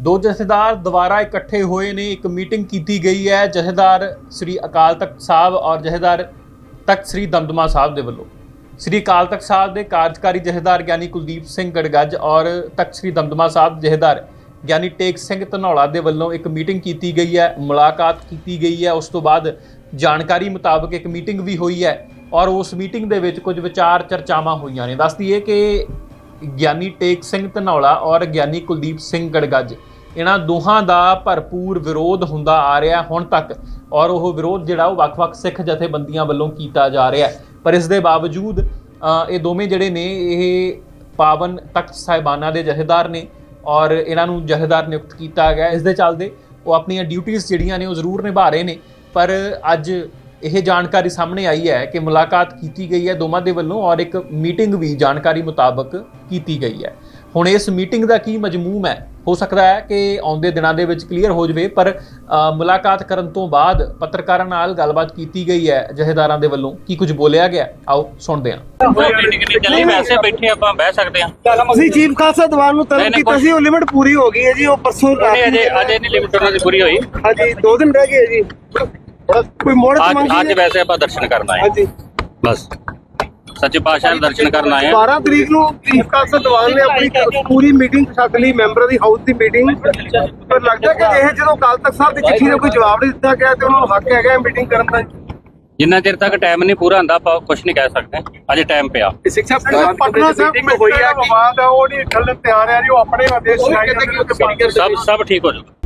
ਦੋ ਜਥੇਦਾਰ ਦੁਬਾਰਾ ਇਕੱਠੇ ਹੋਏ ਨੇ, ਇੱਕ ਮੀਟਿੰਗ ਕੀਤੀ ਗਈ ਹੈ ਜਥੇਦਾਰ ਸ੍ਰੀ ਅਕਾਲ ਤਖਤ ਸਾਹਿਬ ਔਰ ਜਥੇਦਾਰ ਤਖਤ ਸ੍ਰੀ ਦਮਦਮਾ ਸਾਹਿਬ ਦੇ ਵੱਲੋਂ। ਸ੍ਰੀ ਅਕਾਲ ਤਖਤ ਸਾਹਿਬ ਦੇ ਕਾਰਜਕਾਰੀ ਜਥੇਦਾਰ ਗਿਆਨੀ ਕੁਲਦੀਪ ਸਿੰਘ ਗੜਗੱਜ ਔਰ ਤਖਤ ਸ੍ਰੀ ਦਮਦਮਾ ਸਾਹਿਬ ਜਥੇਦਾਰ ਗਿਆਨੀ ਟੇਕ ਸਿੰਘ ਧਨੌਲਾ ਦੇ ਵੱਲੋਂ ਇੱਕ ਮੀਟਿੰਗ ਕੀਤੀ ਗਈ ਹੈ, ਮੁਲਾਕਾਤ ਕੀਤੀ ਗਈ ਹੈ। ਉਸ ਤੋਂ ਬਾਅਦ ਜਾਣਕਾਰੀ ਮੁਤਾਬਕ ਇੱਕ ਮੀਟਿੰਗ ਵੀ ਹੋਈ ਹੈ ਔਰ ਉਸ ਮੀਟਿੰਗ ਦੇ ਵਿੱਚ ਕੁਝ ਵਿਚਾਰ ਚਰਚਾਵਾਂ ਹੋਈਆਂ ਨੇ। ਦੱਸ ਦਈਏ ਕਿ ਗਿਆਨੀ ਟੇਕ ਸਿੰਘ ਧਨੌਲਾ ਔਰ ਗਿਆਨੀ ਕੁਲਦੀਪ ਸਿੰਘ ਗੜਗੱਜ ਇਹਨਾਂ ਦੋਹਾਂ ਦਾ ਭਰਪੂਰ ਵਿਰੋਧ ਹੁੰਦਾ ਆ ਰਿਹਾ ਹੁਣ ਤੱਕ ਔਰ ਉਹ ਵਿਰੋਧ ਜਿਹੜਾ ਉਹ ਵੱਖ-ਵੱਖ ਸਿੱਖ ਜਥੇਬੰਦੀਆਂ ਵੱਲੋਂ ਕੀਤਾ ਜਾ ਰਿਹਾ ਪਰ ਇਸ ਦੇ ਬਾਵਜੂਦ ਇਹ ਦੋਵੇਂ ਜਿਹੜੇ ਨੇ, ਇਹ ਪਾਵਨ ਤਖਤ ਸਾਹਿਬਾਨਾਂ ਦੇ ਜਥੇਦਾਰ ਨੇ ਔਰ ਇਹਨਾਂ ਨੂੰ ਜਥੇਦਾਰ ਨਿਯੁਕਤ ਕੀਤਾ ਗਿਆ। ਇਸ ਦੇ ਚੱਲਦੇ ਉਹ ਆਪਣੀਆਂ ਡਿਊਟੀਆਂ ਜਿਹੜੀਆਂ ਨੇ ਉਹ ਜ਼ਰੂਰ ਨਿਭਾ ਰਹੇ ਨੇ। ਪਰ ਅੱਜ ਇਹ ਜਾਣਕਾਰੀ ਸਾਹਮਣੇ ਆਈ ਹੈ ਕਿ ਮੁਲਾਕਾਤ ਕੀਤੀ ਗਈ ਹੈ ਦੋਵਾਂ ਦੇ ਵੱਲੋਂ ਔਰ ਇੱਕ ਮੀਟਿੰਗ ਵੀ ਜਾਣਕਾਰੀ ਮੁਤਾਬਕ ਕੀਤੀ ਗਈ ਹੈ। ਹੁਣ ਇਸ ਮੀਟਿੰਗ ਦਾ ਕੀ ਮਜਮੂਮ ਹੈ? ਹੋ ਸਕਦਾ ਹੈ ਕਿ ਆਉਂਦੇ ਦਿਨਾਂ ਦੇ ਵਿੱਚ ਕਲੀਅਰ ਹੋ ਜਾਵੇ ਪਰ ਮੁਲਾਕਾਤ ਕਰਨ ਤੋਂ ਬਾਅਦ ਪੱਤਰਕਾਰਾਂ ਨਾਲ ਗੱਲਬਾਤ ਕੀਤੀ ਗਈ ਹੈ ਜਥੇਦਾਰਾਂ ਦੇ ਵੱਲੋਂ। ਕੀ ਕੁਝ ਬੋਲਿਆ ਗਿਆ? ਆਓ ਸੁਣਦੇ ਹਾਂ। ਮੀਟਿੰਗ ਨਹੀਂ ਚੱਲੀ ਵੈਸੇ ਬੈਠੇ ਆਪਾਂ ਬਹਿ ਸਕਦੇ ਹਾਂ। ਅਸੀਂ ਚੀਫ ਖਾਲਸਾ ਦੀਵਾਨ ਨੂੰ ਤਲਬ ਕੀਤਾ ਸੀ ਉਹ ਲਿਮਿਟ ਪੂਰੀ ਹੋ ਗਈ ਹੈ ਜੀ ਉਹ ਪਰਸੋਂ ਰਾਤ ਅਜੇ ਅਜੇ ਨਹੀਂ ਲਿਮਿਟ ਉਹਨਾਂ ਦੀ ਪੂਰੀ ਹੋਈ। ਹਾਂਜੀ ਦੋ ਦਿਨ ਰਹਿ ਗਏ ਜੀ। ਕੋਈ ਮੋੜ ਅੱਜ ਮੰਗੀ ਅੱਜ ਹੈ? ਵੈਸੇ ਆਪਾਂ ਦਰਸ਼ਨ ਕਰਨ ਆਏ ਹਾਂਜੀ। ਬਸ। ਸੱਚੇ ਪਾਤਸ਼ਾਹ ਦੇ ਦਰਸ਼ਨ ਕਰਨ ਆਏ ਹਾਂ। 12 ਤਰੀਕ ਨੂੰ ਚੀਫ ਖਾਲਸਾ ਦੀਵਾਨ ਨੇ ਆਪਣੀ ਪੂਰੀ ਮੀਟਿੰਗ ਸੱਦ ਲਈ ਮੈਂਬਰਾਂ ਦੀ ਹਾਊਸ ਦੀ ਮੀਟਿੰਗ। ਪਰ ਲੱਗਦਾ ਕਿ ਇਹ ਜਦੋਂ ਅਕਾਲ ਤਖਤ ਸਾਹਿਬ ਦੀ ਚਿੱਠੀ ਦਾ ਕੋਈ ਜਵਾਬ ਨਹੀਂ ਦਿੱਤਾ ਗਿਆ ਤੇ ਉਹਨਾਂ ਨੂੰ ਹੱਕ ਹੈਗਾ ਮੀਟਿੰਗ ਕਰਨ ਦਾ। ਜਿੰਨਾ ਚਿਰ ਤੱਕ ਟਾਈਮ ਨਹੀਂ ਪੂਰਾ ਹੁੰਦਾ ਆਪਾਂ ਕੁਝ ਨਹੀਂ ਕਹਿ ਸਕਦੇ। ਅਜੇ ਟਾਈਮ ਪਿਆ। ਸਿੱਖਿਆ ਪਟਨਾ ਸਾਹਿਬ ਹੋਈ ਹੈ ਵਿਵਾਦ ਹੈ ਉਹ ਨਹੀਂ ਠੱਲਣ ਤਿਆਰ ਹੈ ਜੀ ਉਹ ਆਪਣੇ ਆਦੇਸ਼ ਸਭ ਸਭ ਠੀਕ ਹੋ ਜਾਊਗਾ।